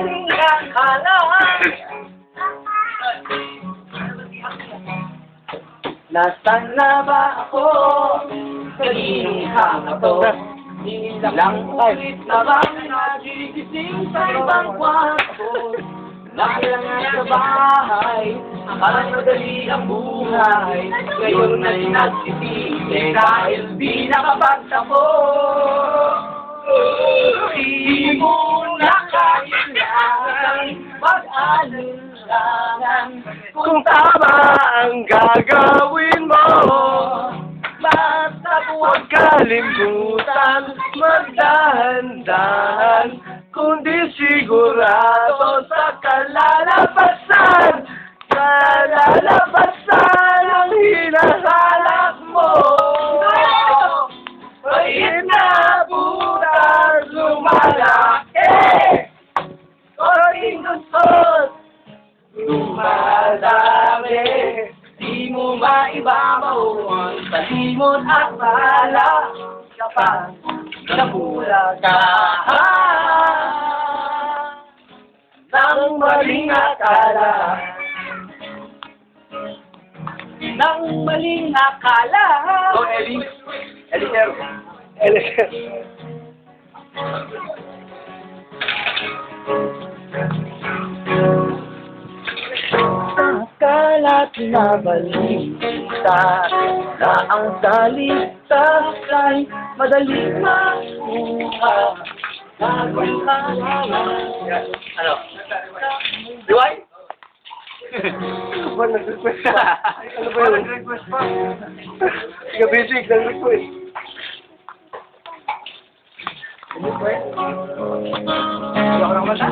maling akala Nasaan na ba ako? Kaninong hanga to? Ilang ulit na bang nagigising sa ibang kwarto? Nakilangan sa bahay, akala madali ang buhay Ngayon na nagsisisi dahil di nakapagtapo mag-alinlangan Kung tama ang gagawin mo Basta huwag kalimutan magdahan-dahan Kundi sigurado sa kalalabasan Lumadami Di mo maibabaw ang talimot at bahala Kapag nabula ka Nang maling akala. Nang maling akala. Oh, Ellie. Eliseo Eliseo Akala tinabalita na ang salita ay madali makuha. Ano? Diway? Ba, nag-request pa? Ano ba? Nag-request pa. Gabisig, nag-request. Ano ba yun? Wala ka ng mata?